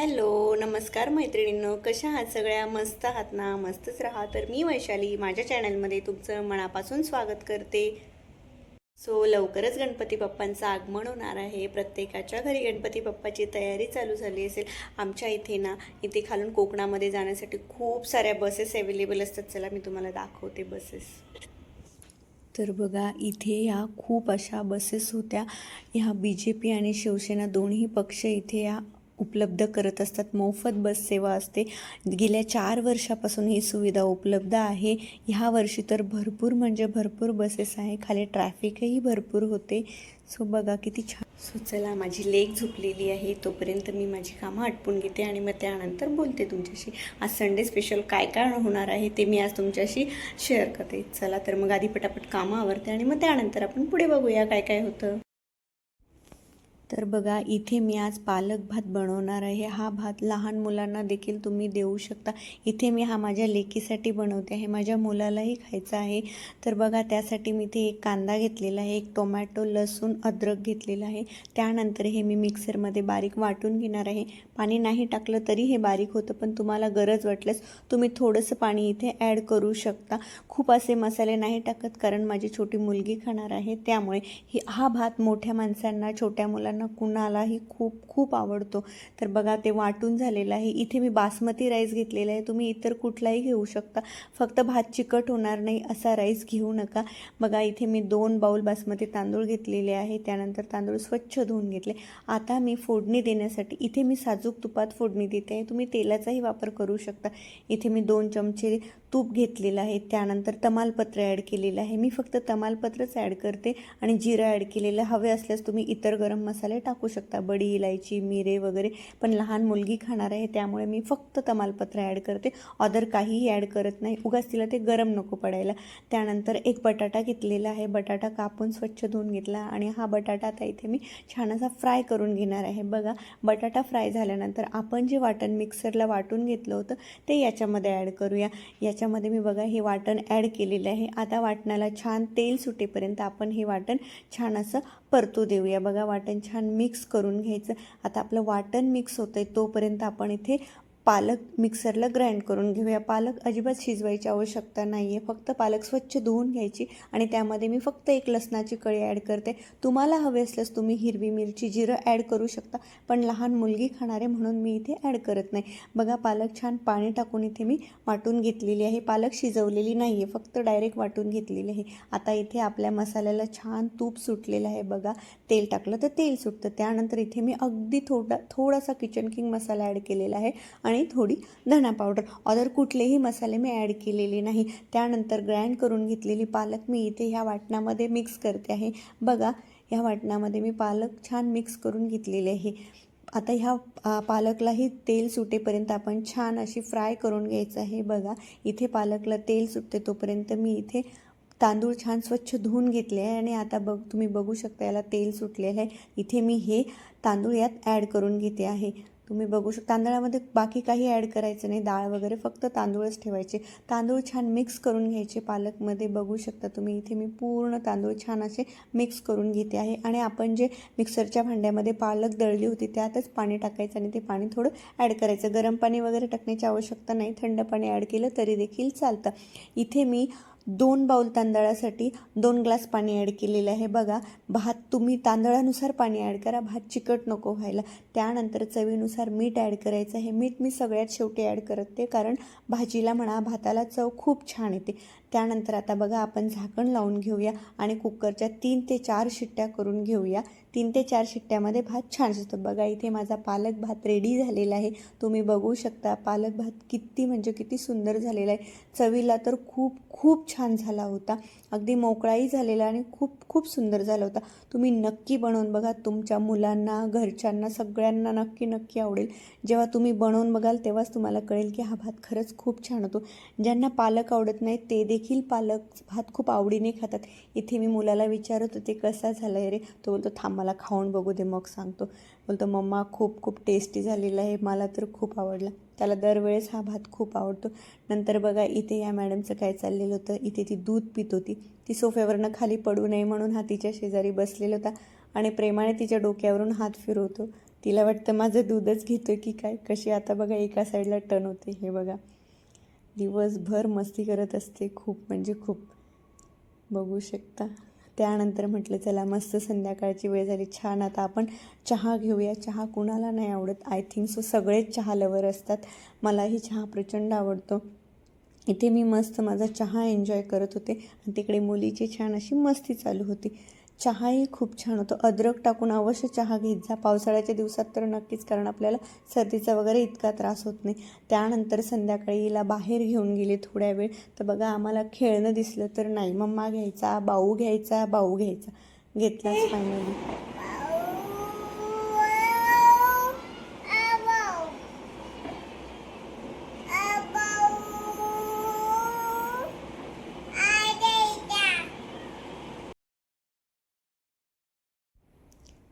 Hello नमस्कार मैत्रिणींनो. कशा आहात सगळ्या? मस्त आहात ना? मस्तच राहा. तर मी वैशाली माझ्या चॅनलमध्ये तुमचं मनापासून स्वागत करते. सो लवकरच गणपती बाप्पांचं आगमन होणार आहे. प्रत्येकाच्या घरी गणपती बाप्पाची तयारी चालू झाली असेल. आमच्या इथे ना इथे खालून कोकणामध्ये जाण्यासाठी खूप साऱ्या बसेस अवेलेबल असतात. चला मी तुम्हाला दाखवते बसेस तर बघा इथे या खूप अशा बसेस होत्या. ह्या बी जे पी आणि शिवसेना दोन्ही पक्ष इथे या उपलब्ध करत असतात. मोफत बस सेवा असते. गेल्या चार वर्षापासून ही सुविधा उपलब्ध आहे. ह्या वर्षी तर भरपूर म्हणजे भरपूर बसेस आहे. खाली ट्रॅफिकही भरपूर होते. सो बघा किती छान. सो चला माझी लेक झोपलेली आहे. तोपर्यंत मी माझी कामं आटपून घेते आणि मग त्यानंतर बोलते तुमच्याशी. आज संडे स्पेशल काय काय होणार आहे ते मी आज तुमच्याशी शेअर करते. चला तर मग आधी पटापट कामं आवरते आणि मग त्यानंतर आपण पुढे बघूया काय काय होतं. तर बघा इथे मी आज पालक भात बनवणार आहे. हा भात लहान मुलांना देखील तुम्ही देऊ शकता. इथे मी हा माझ्या लेकीसाठी बनवते आहे. माझ्या मुलालाही खायचा आहे. तर बघा त्यासाठी मी इथे एक कांदा घेतलेला आहे एक टोमॅटो लसूण अद्रक घेतलेला आहे. त्यानंतर हे मी मिक्सरमध्ये बारीक वाटून घेणार आहे. पाणी नाही टाकलं तरी हे बारीक होतं पण तुम्हाला गरज वाटल्यास तुम्ही थोडंसं पाणी इथे ॲड करू शकता. खूप असे मसाले नाही टाकत कारण माझी छोटी मुलगी खाणार आहे. त्यामुळे हा भात मोठ्या माणसांना छोट्या मुलांना कुणालाही खूप खूप आवडतो. तर बघा ते वाटून झालेलं आहे. इथे मी बासमती राईस घेतलेला आहे. तुम्ही इतर कुठलाही घेऊ शकता. फक्त भात चिकट होणार नाही असा राईस घेऊ नका. बघा इथे मी दोन बाऊल बासमती तांदूळ घेतलेले आहे. त्यानंतर तांदूळ स्वच्छ धुवून घेतले. आता मी फोडणी देण्यासाठी इथे मी साजूक तुपात फोडणी देते आहे. तुम्ही तेलाचाही वापर करू शकता. इथे मी दोन चमचे तूप घेतलेलं आहे त्यानंतर तमालपत्र ॲड केलेलं आहे. मी फक्त तमालपत्रच ॲड करते आणि जिरं ॲड केलेलं हवे असल्यास तुम्ही इतर गरम मसाले टाकू शकता बडी इलायची मिरे वगैरे. पण लहान मुलगी खाणार आहे त्यामुळे मी फक्त तमालपत्र ॲड करते. ऑदर काहीही ॲड करत नाही. उगाच तिला ते गरम नको पडायला. त्यानंतर एक बटाटा घेतलेला आहे. बटाटा कापून स्वच्छ धुवून घेतला आणि हा बटाटा आता इथे मी छान असा फ्राय करून घेणार आहे. बघा बटाटा फ्राय झाल्यानंतर आपण जे वाटण मिक्सरला वाटून घेतलं होतं ते याच्यामध्ये ॲड करूया. याच्यामध्ये मी बघा हे वाटण ॲड केलेलं आहे. आता वाटणाला छान तेल सुटेपर्यंत आपण हे वाटण छान असं परतू देऊया. बघा वाटण छान मिक्स करून घ्यायचं. आता आपलं वाटण मिक्स होतं आहे तोपर्यंत आपण इथे पालक मिक्सरला ग्राइंड करून घेऊया. पालक अजिबात शिजवायची आवश्यकता नाही आहे फक्त पालक स्वच्छ धुवून घ्यायची आणि त्यामध्ये मी फक्त एक लसणाची कळी ॲड करते. तुम्हाला हवे असल्यास तुम्ही हिरवी मिरची जिरं ॲड करू शकता पण लहान मुलगी खाणारे म्हणून मी इथे ॲड करत नाही. बघा पालक छान पाणी टाकून इथे मी वाटून घेतलेली आहे. पालक शिजवलेली नाही आहे फक्त डायरेक्ट वाटून घेतलेली आहे. आता इथे आपल्या मसाल्याला छान तूप सुटलेलं आहे बघा. तेल टाकलं तर तेल सुटतं. त्यानंतर इथे मी अगदी थोडा थोडासा किचन किंग मसाला ॲड केलेला आहे आणि थोडी धणा पावडर ऑदर कुठलेही मसाले मी ॲड केलेले नाही. त्यानंतर ग्राइंड करून घेतलेली पालक मी इथे ह्या वाटणामध्ये मिक्स करते आहे. बघा ह्या वाटणामध्ये मी पालक छान मिक्स करून घेतलेले आहे. आता ह्या पालकलाही तेल सुटेपर्यंत आपण छान अशी फ्राय करून घ्यायचं आहे. बघा इथे पालकला तेल सुटते तोपर्यंत मी इथे तांदूळ छान स्वच्छ धुवून घेतले आहे आणि आता बघ तुम्ही बघू शकता याला तेल सुटलेलं आहे. इथे मी हे तांदूळ यात ॲड करून घेते आहे. तुम्ही बघू शकता. तांदळामध्ये बाकी काही ॲड करायचं नाही. डाळ वगैरे फक्त तांदूळच ठेवायचे. तांदूळ छान मिक्स करून घ्यायचे. पालकमध्ये बघू शकता तुम्ही. इथे मी पूर्ण तांदूळ छान असे मिक्स करून घेते आहे. आणि आपण जे मिक्सरच्या भांड्यामध्ये पालक दळली होती त्यातच पाणी टाकायचं आणि ते पाणी थोडं ॲड करायचं. गरम पाणी वगैरे टाकण्याची आवश्यकता नाही. थंड पाणी ॲड केलं तरी देखील चालतं. इथे मी दोन बाऊल तांदळासाठी दोन ग्लास पाणी ॲड केलेलं आहे. बघा भात तुम्ही तांदळानुसार पाणी ॲड करा भात चिकट नको व्हायला. त्यानंतर चवीनुसार मीठ ॲड करायचं आहे. मीठ मी सगळ्यात शेवटी ॲड करते कारण भाजीला म्हणा भाताला चव खूप छान येते. त्यानंतर आता बघा आपण झाकण लावून घेऊया आणि कुकरच्या तीन ते चार शिट्ट्या करून घेऊया. तीन ते चार शिट्ट्यामध्ये भात छान शिजतो. बघा इथे माझा पालक भात रेडी झालेला आहे. तुम्ही बघू शकता पालक भात किती म्हणजे किती सुंदर झालेला आहे. चवीला तर खूप खूप छान झाला होता. अगदी मोकळाही झालेला आणि खूप खूप सुंदर झाला होता. तुम्ही नक्की बनवून बघा. तुमच्या मुलांना घरच्यांना सगळ्यांना नक्की नक्की आवडेल. जेव्हा तुम्ही बनवून बघाल तेव्हाच तुम्हाला कळेल की हा भात खरंच खूप छान होतो. ज्यांना पालक आवडत नाही ते देखील देखील पालक भात खूप आवडीने खातात. इथे मी मुलाला विचारत होते कसा झाला आहे रे? तो बोलतो थांब मला खाऊन बघू दे मग सांगतो. बोलतो मम्मा खूप खूप टेस्टी झालेला आहे मला तर खूप आवडला. त्याला दरवेळेस हा भात खूप आवडतो. नंतर बघा इथे या मॅडमचं काय चाललेलं होतं इथे ती दूध पित होती. ती सोफ्यावरनं खाली पडू नये म्हणून हा तिच्या शेजारी बसलेला होता आणि प्रेमाने तिच्या डोक्यावरून हात फिरवतो. तिला वाटतं माझं दूधच घेतो की काय? कशी आता बघा एका साईडला टन होते हे बघा. दिवसभर मस्ती करत असते. खूप म्हणजे खूप. बघू शकता. त्यानंतर म्हटलं चला मस्त संध्याकाळची वेळ झाली. छान आता आपण चहा घेऊया. चहा कुणाला नाही आवडत. आय थिंक सो सगळेच चहा लवर असतात. मलाही चहा प्रचंड आवडतो. इथे मी मस्त माझा चहा एन्जॉय करत होते. आणि तिकडे मुलीची छान अशी मस्ती चालू होती. चहाही खूप छान होतो. अद्रक टाकून अवश्य चहा घेत जा. पावसाळ्याच्या दिवसात तर नक्कीच कारण आपल्याला सर्दीचा वगैरे इतका त्रास होत नाही. त्यानंतर संध्याकाळी हिला बाहेर घेऊन गेले थोड्या वेळ. तर बघा आम्हाला खेळणं दिसलं तर नाही मम्मा घ्यायचा बाऊ घ्यायचा बाऊ घ्यायचा. घेतलाच फायनली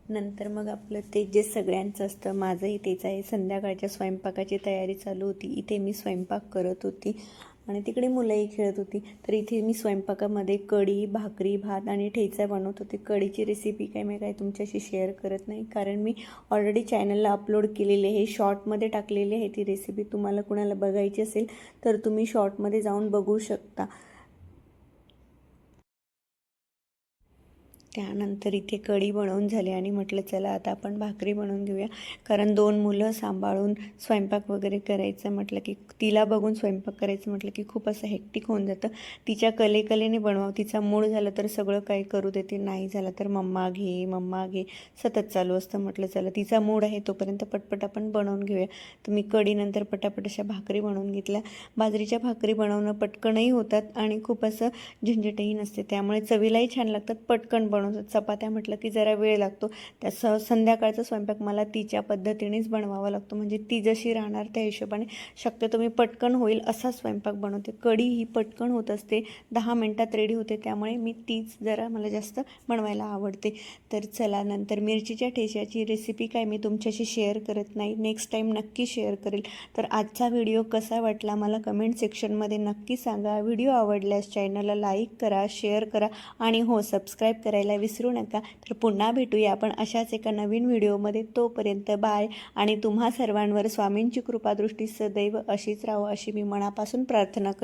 नंतर मग आपलं ते जे सगळ्यांचं असतं माझंही तेच आहे. संध्याकाळच्या स्वयंपाकाची तयारी चालू होती. इथे मी स्वयंपाक करत होती आणि तिकडे मुलंही खेळत होती. तर इथे मी स्वयंपाकामध्ये कढी भाकरी भात आणि ठेचा बनवत होते. कढीची रेसिपी काय मी काय तुमच्याशी शेअर करत नाही. कारण मी ऑलरेडी चॅनलला अपलोड केलेले आहे शॉर्टमध्ये टाकलेली आहे ती रेसिपी तुम्हाला कुणाला बघायची असेल तर तुम्ही शॉर्टमध्ये जाऊन बघू शकता. त्यानंतर इथे कढी बनवून झाली आणि म्हटलं चला आता आपण भाकरी बनवून घेऊया. कारण दोन मुलं सांभाळून स्वयंपाक वगैरे करायचं म्हटलं की तिला बघून स्वयंपाक करायचं म्हटलं की खूप असं हेक्टिक होऊन जातं. तिच्या कलेकलेने बनवावं. तिचा मूड झाला तर सगळं काही करू देते. नाही झालं तर मम्मा घे मम्मा घे. सतत चालू असतं म्हटलं चला तिचा मूड आहे तोपर्यंत पटपट आपण बनवून घेऊया. तर मी कढीनंतर पटापट अशा भाकरी बनवून घेतल्या. बाजरीच्या भाकरी बनवणं पटकनही होतात आणि खूप असं झंझटही नसते. त्यामुळे चवीलाही छान लागतात पटकन बनवून बनवतात चपात्या म्हटलं की जरा वेळ लागतो. त्या स संध्याकाळचा स्वयंपाक मला तिच्या पद्धतीनेच बनवावा लागतो. म्हणजे ती जशी राहणार त्या हिशोबाने शक्यतो मी पटकन होईल असा स्वयंपाक बनवते. कढी ही पटकन होत असते. दहा मिनटात रेडी होते. त्यामुळे मी तीच जरा मला जास्त बनवायला आवडते. तर चला नंतर मिरचीच्या ठेश्याची रेसिपी काय मी तुमच्याशी शेअर करत नाही. नेक्स्ट टाईम नक्की शेअर करेल. तर आजचा व्हिडिओ कसा वाटला मला कमेंट सेक्शनमध्ये नक्की सांगा. व्हिडिओ आवडल्यास चॅनलला लाईक करा शेअर करा आणि हो सबस्क्राईब करायला विसरू नका. तर पुन्हा भेटूया आपण अशाच एका नवीन व्हिडिओमध्ये. तोपर्यंत बाय. आणि तुम्हा सर्वांवर स्वामींची कृपादृष्टी सदैव अशीच राहो अशी मी मनापासून प्रार्थना करते.